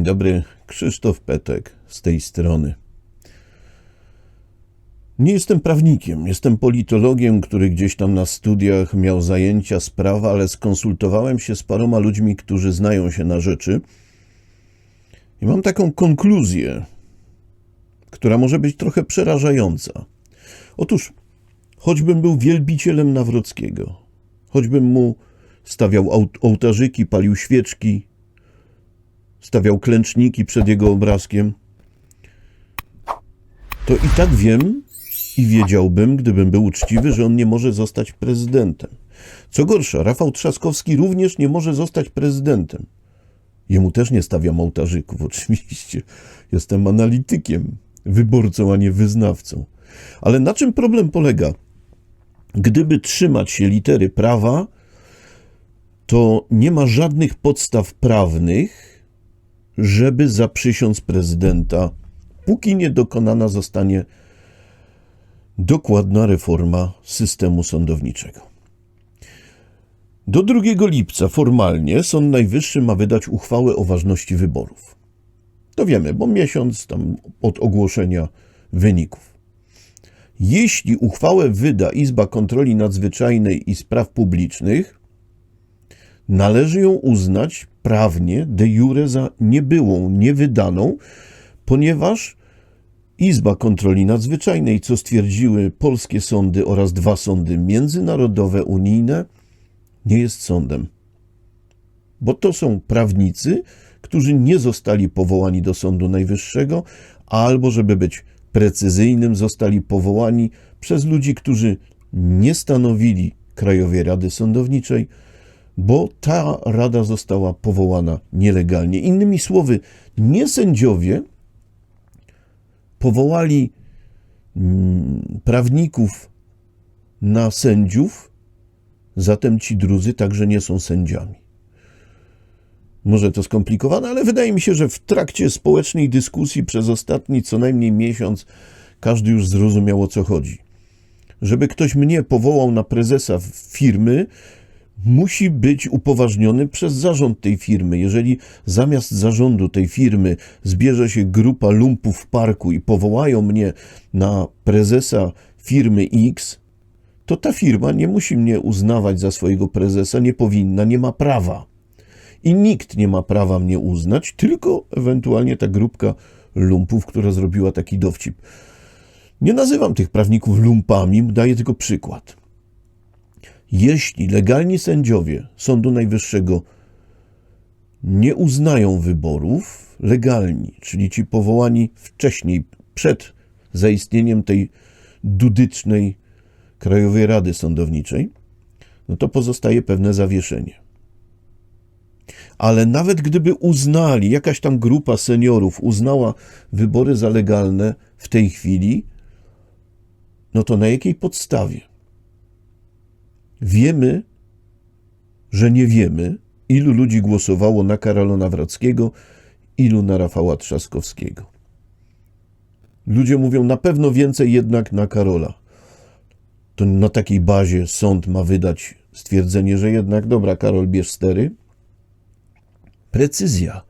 Dzień dobry, Krzysztof Petek z tej strony. Nie jestem prawnikiem, jestem politologiem, który gdzieś tam na studiach miał zajęcia z prawa, ale skonsultowałem się z paroma ludźmi, którzy znają się na rzeczy i mam taką konkluzję, która może być trochę przerażająca. Otóż, choćbym był wielbicielem Nawrockiego, choćbym mu stawiał ołt- ołtarzyki, palił świeczki, stawiał klęczniki przed jego obrazkiem, to i tak wiem i wiedziałbym, gdybym był uczciwy, że on nie może zostać prezydentem. Co gorsza, Rafał Trzaskowski również nie może zostać prezydentem. Jemu też nie stawiam ołtarzyków, oczywiście. Jestem analitykiem, wyborcą, a nie wyznawcą. Ale na czym problem polega? Gdyby trzymać się litery prawa, to nie ma żadnych podstaw prawnych, żeby zaprzysiąc prezydenta, póki nie dokonana zostanie dokładna reforma systemu sądowniczego. Do 2 lipca formalnie Sąd Najwyższy ma wydać uchwałę o ważności wyborów. To wiemy, bo miesiąc tam od ogłoszenia wyników. Jeśli uchwałę wyda Izba Kontroli Nadzwyczajnej i Spraw Publicznych, należy ją uznać prawnie de jure za niebyłą, niewydaną, ponieważ Izba Kontroli Nadzwyczajnej, co stwierdziły polskie sądy oraz dwa sądy międzynarodowe, unijne, nie jest sądem. Bo to są prawnicy, którzy nie zostali powołani do Sądu Najwyższego, albo, żeby być precyzyjnym, zostali powołani przez ludzi, którzy nie stanowili Krajowej Rady Sądowniczej, bo ta rada została powołana nielegalnie. Innymi słowy, nie sędziowie powołali mm, prawników na sędziów, zatem ci drudzy także nie są sędziami. Może to skomplikowane, ale wydaje mi się, że w trakcie społecznej dyskusji przez ostatni co najmniej miesiąc każdy już zrozumiał o co chodzi. Żeby ktoś mnie powołał na prezesa firmy, musi być upoważniony przez zarząd tej firmy. Jeżeli zamiast zarządu tej firmy zbierze się grupa lumpów w parku i powołają mnie na prezesa firmy X, to ta firma nie musi mnie uznawać za swojego prezesa, nie powinna, nie ma prawa. I nikt nie ma prawa mnie uznać, tylko ewentualnie ta grupka lumpów, która zrobiła taki dowcip. Nie nazywam tych prawników lumpami, daję tylko przykład. Jeśli legalni sędziowie Sądu Najwyższego nie uznają wyborów, legalni, czyli ci powołani wcześniej, przed zaistnieniem tej dudycznej Krajowej Rady Sądowniczej, no to pozostaje pewne zawieszenie. Ale nawet gdyby uznali, jakaś tam grupa seniorów uznała wybory za legalne w tej chwili, no to na jakiej podstawie? Wiemy, że nie wiemy, ilu ludzi głosowało na Karola Nawrockiego, ilu na Rafała Trzaskowskiego. Ludzie mówią na pewno więcej jednak na Karola. To na takiej bazie sąd ma wydać stwierdzenie, że jednak dobra, Karol, bierz stery. Precyzja.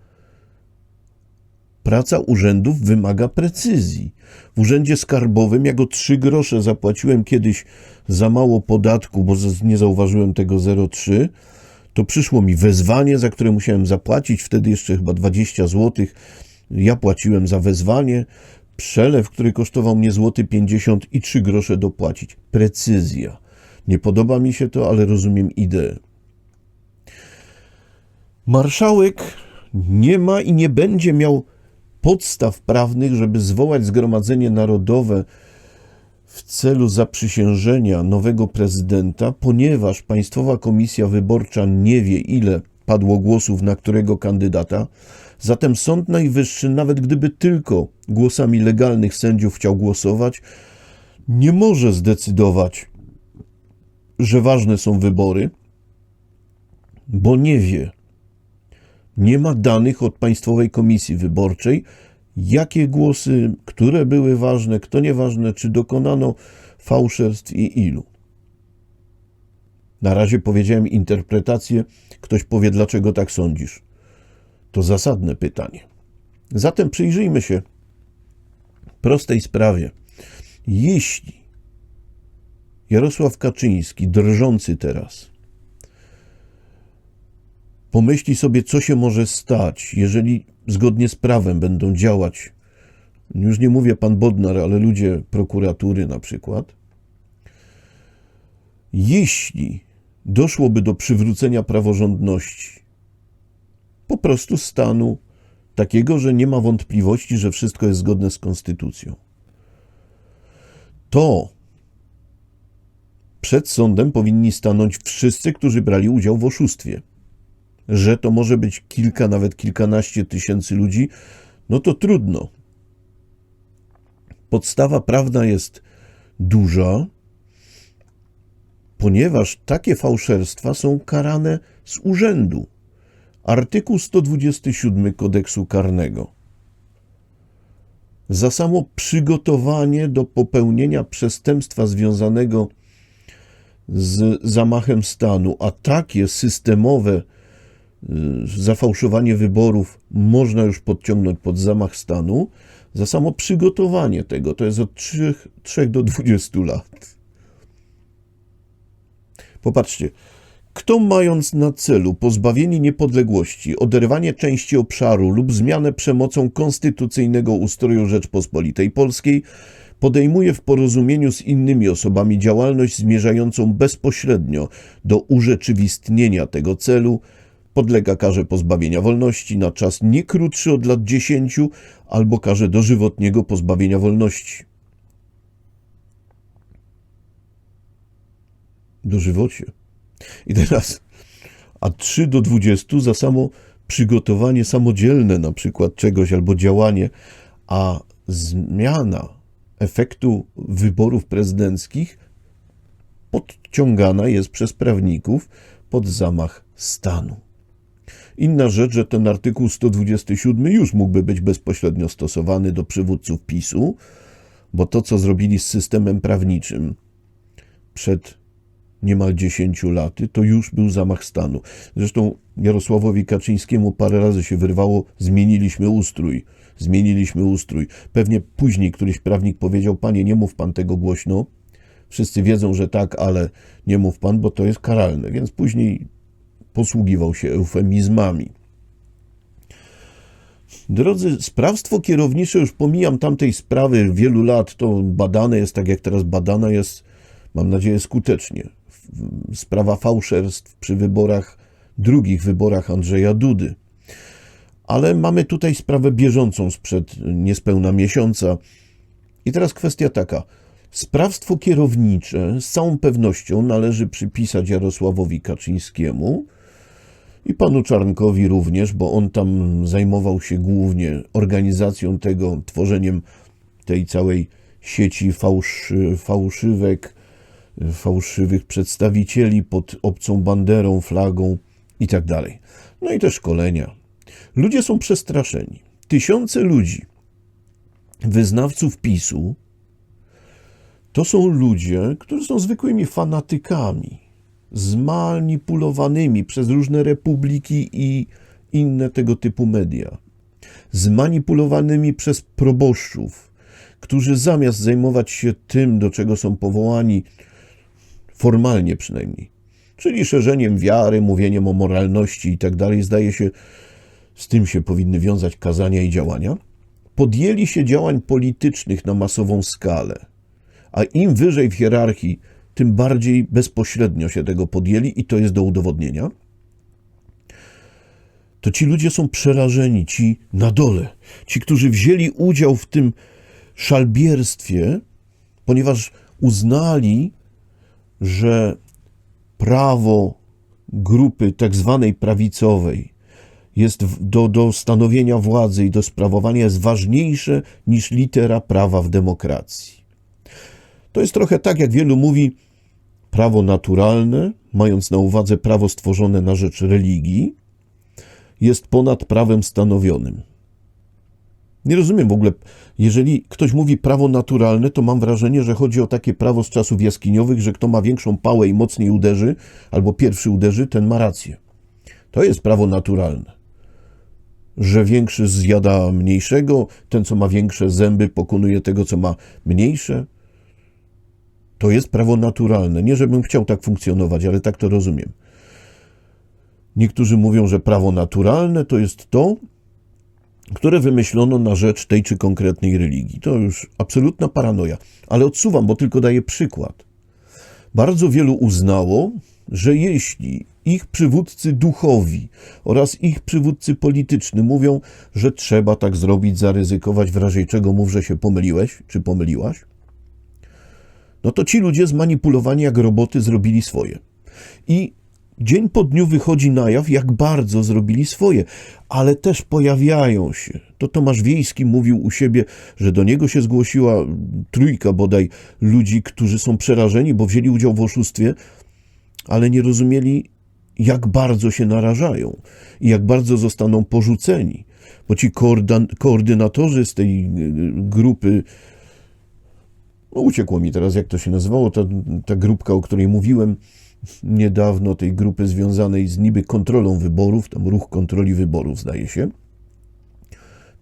Praca urzędów wymaga precyzji. W urzędzie skarbowym ja go trzy grosze zapłaciłem kiedyś za mało podatku, bo nie zauważyłem tego 0,3, to przyszło mi wezwanie, za które musiałem zapłacić, wtedy jeszcze chyba 20 zł. Ja płaciłem za wezwanie, przelew, który kosztował mnie złoty 50 i 3 grosze dopłacić. Precyzja. Nie podoba mi się to, ale rozumiem ideę. Marszałek nie ma i nie będzie miał podstaw prawnych, żeby zwołać Zgromadzenie Narodowe w celu zaprzysiężenia nowego prezydenta, ponieważ Państwowa Komisja Wyborcza nie wie, ile padło głosów na którego kandydata. Zatem Sąd Najwyższy, nawet gdyby tylko głosami legalnych sędziów chciał głosować, nie może zdecydować, że ważne są wybory, bo nie wie, nie ma danych od Państwowej Komisji Wyborczej, jakie głosy, które były ważne, kto nieważne, czy dokonano fałszerstw i ilu. Na razie powiedziałem interpretację, ktoś powie, dlaczego tak sądzisz. To zasadne pytanie. Zatem przyjrzyjmy się prostej sprawie. Jeśli Jarosław Kaczyński, drżący teraz, pomyśli sobie, co się może stać, jeżeli zgodnie z prawem będą działać, już nie mówię pan Bodnar, ale ludzie prokuratury na przykład, jeśli doszłoby do przywrócenia praworządności, po prostu stanu takiego, że nie ma wątpliwości, że wszystko jest zgodne z konstytucją, to przed sądem powinni stanąć wszyscy, którzy brali udział w oszustwie. Że to może być kilka, nawet kilkanaście tysięcy ludzi, no to trudno. Podstawa prawna jest duża, ponieważ takie fałszerstwa są karane z urzędu. Artykuł 127 kodeksu karnego. Za samo przygotowanie do popełnienia przestępstwa związanego z zamachem stanu, a takie systemowe zafałszowanie wyborów można już podciągnąć pod zamach stanu, za samo przygotowanie tego to jest od 3, 3 do 20 lat. Popatrzcie, kto mając na celu pozbawienie niepodległości, oderwanie części obszaru lub zmianę przemocą konstytucyjnego ustroju Rzeczpospolitej Polskiej, podejmuje w porozumieniu z innymi osobami działalność zmierzającą bezpośrednio do urzeczywistnienia tego celu, podlega karze pozbawienia wolności na czas nie krótszy od lat 10 albo karze dożywotniego pozbawienia wolności. Dożywocie. I teraz, a 3 do 20 za samo przygotowanie samodzielne na przykład czegoś albo działanie, a zmiana efektu wyborów prezydenckich podciągana jest przez prawników pod zamach stanu. Inna rzecz, że ten artykuł 127 już mógłby być bezpośrednio stosowany do przywódców PiSu, bo to, co zrobili z systemem prawniczym przed niemal 10 laty, to już był zamach stanu. Zresztą Jarosławowi Kaczyńskiemu parę razy się wyrwało, zmieniliśmy ustrój, zmieniliśmy ustrój. Pewnie później któryś prawnik powiedział, panie, nie mów pan tego głośno, wszyscy wiedzą, że tak, ale nie mów pan, bo to jest karalne, więc później posługiwał się eufemizmami. Drodzy, sprawstwo kierownicze, już pomijam tamtej sprawy wielu lat, to badane jest tak, jak teraz badana jest, mam nadzieję, skutecznie. Sprawa fałszerstw przy wyborach, drugich wyborach Andrzeja Dudy. Ale mamy tutaj sprawę bieżącą sprzed niespełna miesiąca. I teraz kwestia taka. Sprawstwo kierownicze z całą pewnością należy przypisać Jarosławowi Kaczyńskiemu, i panu Czarnkowi również, bo on tam zajmował się głównie organizacją tego, tworzeniem tej całej sieci fałsz, fałszywek, fałszywych przedstawicieli pod obcą banderą, flagą i tak. No i te szkolenia. Ludzie są przestraszeni. Tysiące ludzi, wyznawców PiSu, to są ludzie, którzy są zwykłymi fanatykami zmanipulowanymi przez różne republiki i inne tego typu media, zmanipulowanymi przez proboszczów, którzy zamiast zajmować się tym, do czego są powołani, formalnie przynajmniej, czyli szerzeniem wiary, mówieniem o moralności i tak zdaje się, z tym się powinny wiązać kazania i działania, podjęli się działań politycznych na masową skalę, a im wyżej w hierarchii tym bardziej bezpośrednio się tego podjęli i to jest do udowodnienia, to ci ludzie są przerażeni, ci na dole, ci, którzy wzięli udział w tym szalbierstwie, ponieważ uznali, że prawo grupy tak zwanej prawicowej jest do, do stanowienia władzy i do sprawowania jest ważniejsze niż litera prawa w demokracji. To jest trochę tak, jak wielu mówi, prawo naturalne, mając na uwadze prawo stworzone na rzecz religii, jest ponad prawem stanowionym. Nie rozumiem w ogóle, jeżeli ktoś mówi prawo naturalne, to mam wrażenie, że chodzi o takie prawo z czasów jaskiniowych, że kto ma większą pałę i mocniej uderzy, albo pierwszy uderzy, ten ma rację. To jest prawo naturalne. że większy zjada mniejszego, ten, co ma większe zęby, pokonuje tego, co ma mniejsze. To jest prawo naturalne. Nie, żebym chciał tak funkcjonować, ale tak to rozumiem. Niektórzy mówią, że prawo naturalne to jest to, które wymyślono na rzecz tej czy konkretnej religii. To już absolutna paranoja. Ale odsuwam, bo tylko daję przykład. Bardzo wielu uznało, że jeśli ich przywódcy duchowi oraz ich przywódcy polityczni mówią, że trzeba tak zrobić, zaryzykować, w razie czego mów, że się pomyliłeś czy pomyliłaś, no to ci ludzie zmanipulowani jak roboty zrobili swoje. I dzień po dniu wychodzi na jaw, jak bardzo zrobili swoje, ale też pojawiają się. To Tomasz Wiejski mówił u siebie, że do niego się zgłosiła trójka bodaj ludzi, którzy są przerażeni, bo wzięli udział w oszustwie, ale nie rozumieli, jak bardzo się narażają i jak bardzo zostaną porzuceni. Bo ci koordynatorzy z tej y, grupy, no uciekło mi teraz, jak to się nazywało, ta, ta grupka, o której mówiłem niedawno, tej grupy związanej z niby kontrolą wyborów, tam ruch kontroli wyborów, zdaje się,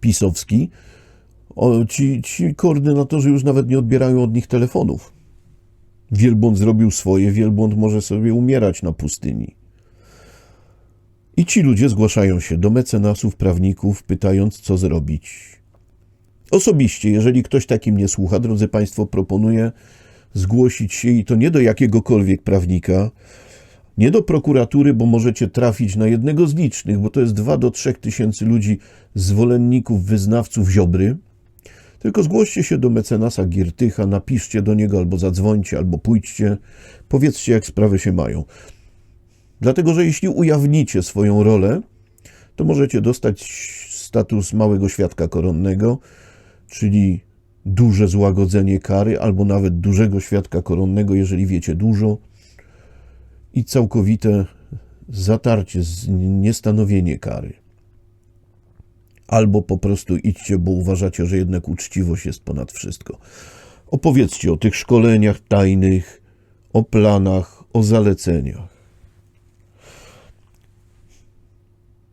pisowski, o, ci, ci koordynatorzy już nawet nie odbierają od nich telefonów. Wielbłąd zrobił swoje, wielbłąd może sobie umierać na pustyni. I ci ludzie zgłaszają się do mecenasów, prawników, pytając, co zrobić. Osobiście, jeżeli ktoś takim nie słucha, drodzy Państwo, proponuję zgłosić się i to nie do jakiegokolwiek prawnika, nie do prokuratury, bo możecie trafić na jednego z licznych, bo to jest 2 do 3 tysięcy ludzi, zwolenników, wyznawców Ziobry, tylko zgłoście się do mecenasa Giertycha, napiszcie do niego albo zadzwońcie, albo pójdźcie, powiedzcie, jak sprawy się mają. Dlatego, że jeśli ujawnicie swoją rolę, to możecie dostać status małego świadka koronnego, czyli duże złagodzenie kary, albo nawet dużego świadka koronnego, jeżeli wiecie dużo, i całkowite zatarcie, niestanowienie kary. Albo po prostu idźcie, bo uważacie, że jednak uczciwość jest ponad wszystko. Opowiedzcie o tych szkoleniach tajnych, o planach, o zaleceniach.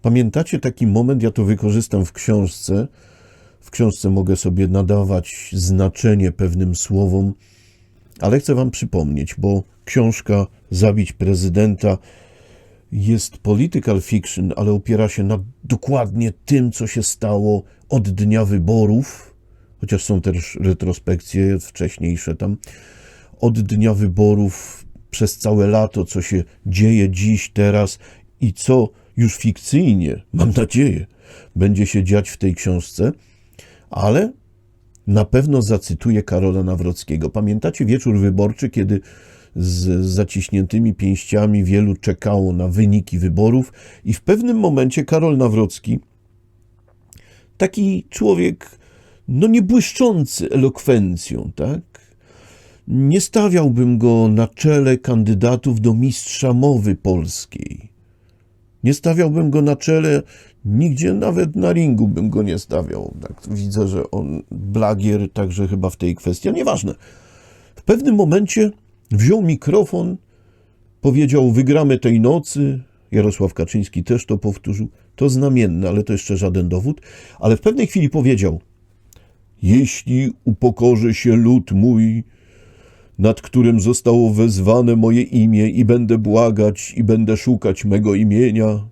Pamiętacie taki moment, ja to wykorzystam w książce. W książce mogę sobie nadawać znaczenie pewnym słowom, ale chcę Wam przypomnieć, bo książka Zabić prezydenta jest political fiction, ale opiera się na dokładnie tym, co się stało od dnia wyborów, chociaż są też retrospekcje wcześniejsze tam, od dnia wyborów przez całe lato, co się dzieje dziś, teraz i co już fikcyjnie, mam nadzieję, będzie się dziać w tej książce, ale na pewno zacytuję Karola Nawrockiego. Pamiętacie wieczór wyborczy, kiedy z zaciśniętymi pięściami wielu czekało na wyniki wyborów i w pewnym momencie Karol Nawrocki, taki człowiek, no nie błyszczący elokwencją, tak? Nie stawiałbym go na czele kandydatów do mistrza mowy polskiej. Nie stawiałbym go na czele, nigdzie nawet na ringu bym go nie stawiał. Tak, widzę, że on blagier także chyba w tej kwestii, nieważne. W pewnym momencie wziął mikrofon, powiedział: Wygramy tej nocy. Jarosław Kaczyński też to powtórzył. To znamienne, ale to jeszcze żaden dowód. Ale w pewnej chwili powiedział: Jeśli upokorzy się lud mój, nad którym zostało wezwane moje imię, i będę błagać, i będę szukać mego imienia,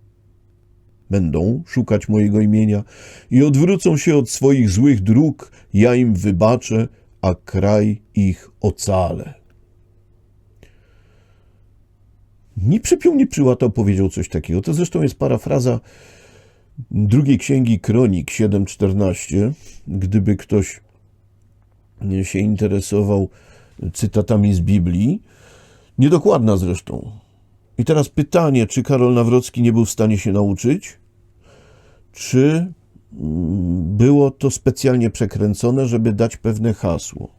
będą szukać mojego imienia i odwrócą się od swoich złych dróg, ja im wybaczę, a kraj ich ocalę. Ni przypiął, ni przyłatał powiedział coś takiego. To zresztą jest parafraza drugiej księgi Kronik 7.14. Gdyby ktoś się interesował cytatami z Biblii, niedokładna zresztą. I teraz pytanie, czy Karol Nawrocki nie był w stanie się nauczyć? Czy mm, było to specjalnie przekręcone, żeby dać pewne hasło?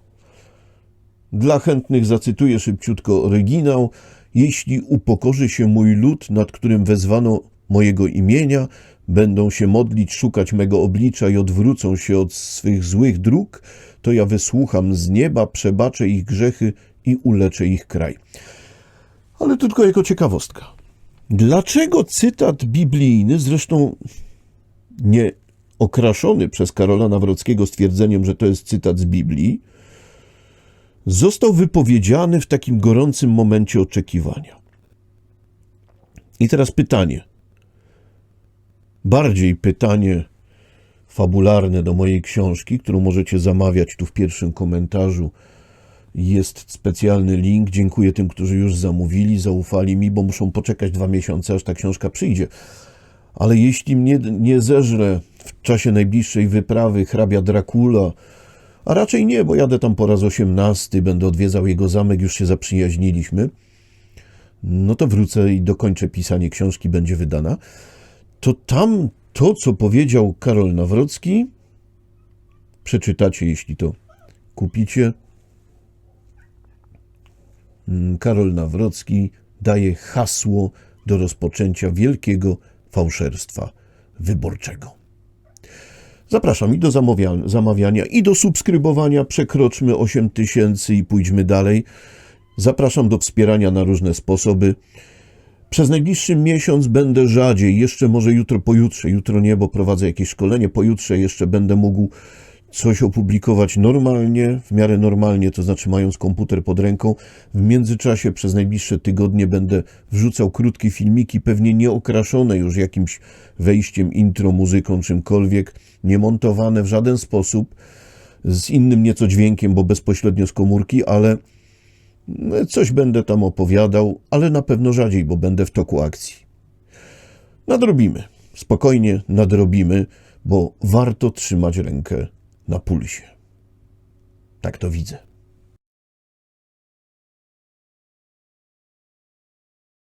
Dla chętnych zacytuję szybciutko oryginał. Jeśli upokorzy się mój lud, nad którym wezwano mojego imienia, będą się modlić, szukać mego oblicza i odwrócą się od swych złych dróg, to ja wysłucham z nieba, przebaczę ich grzechy i uleczę ich kraj. Ale tylko jako ciekawostka. Dlaczego cytat biblijny, zresztą nie okraszony przez Karola Nawrockiego stwierdzeniem, że to jest cytat z Biblii, został wypowiedziany w takim gorącym momencie oczekiwania. I teraz pytanie. Bardziej pytanie fabularne do mojej książki, którą możecie zamawiać tu w pierwszym komentarzu. Jest specjalny link. Dziękuję tym, którzy już zamówili, zaufali mi, bo muszą poczekać dwa miesiące, aż ta książka przyjdzie. Ale jeśli mnie nie zeżre w czasie najbliższej wyprawy hrabia Dracula, a raczej nie, bo jadę tam po raz osiemnasty, będę odwiedzał jego zamek, już się zaprzyjaźniliśmy, no to wrócę i dokończę pisanie książki, będzie wydana. To tam to, co powiedział Karol Nawrocki, przeczytacie, jeśli to kupicie. Mm, Karol Nawrocki daje hasło do rozpoczęcia wielkiego fałszerstwa wyborczego. Zapraszam i do zamawia- zamawiania, i do subskrybowania. Przekroczmy 8 tysięcy i pójdźmy dalej. Zapraszam do wspierania na różne sposoby. Przez najbliższy miesiąc będę rzadziej, jeszcze może jutro, pojutrze, jutro nie, bo prowadzę jakieś szkolenie, pojutrze jeszcze będę mógł coś opublikować normalnie, w miarę normalnie, to znaczy mając komputer pod ręką. W międzyczasie przez najbliższe tygodnie będę wrzucał krótkie filmiki, pewnie nie okraszone już jakimś wejściem, intro, muzyką, czymkolwiek, nie montowane w żaden sposób, z innym nieco dźwiękiem, bo bezpośrednio z komórki, ale coś będę tam opowiadał, ale na pewno rzadziej, bo będę w toku akcji. Nadrobimy, spokojnie nadrobimy, bo warto trzymać rękę na pulsie. Tak to widzę.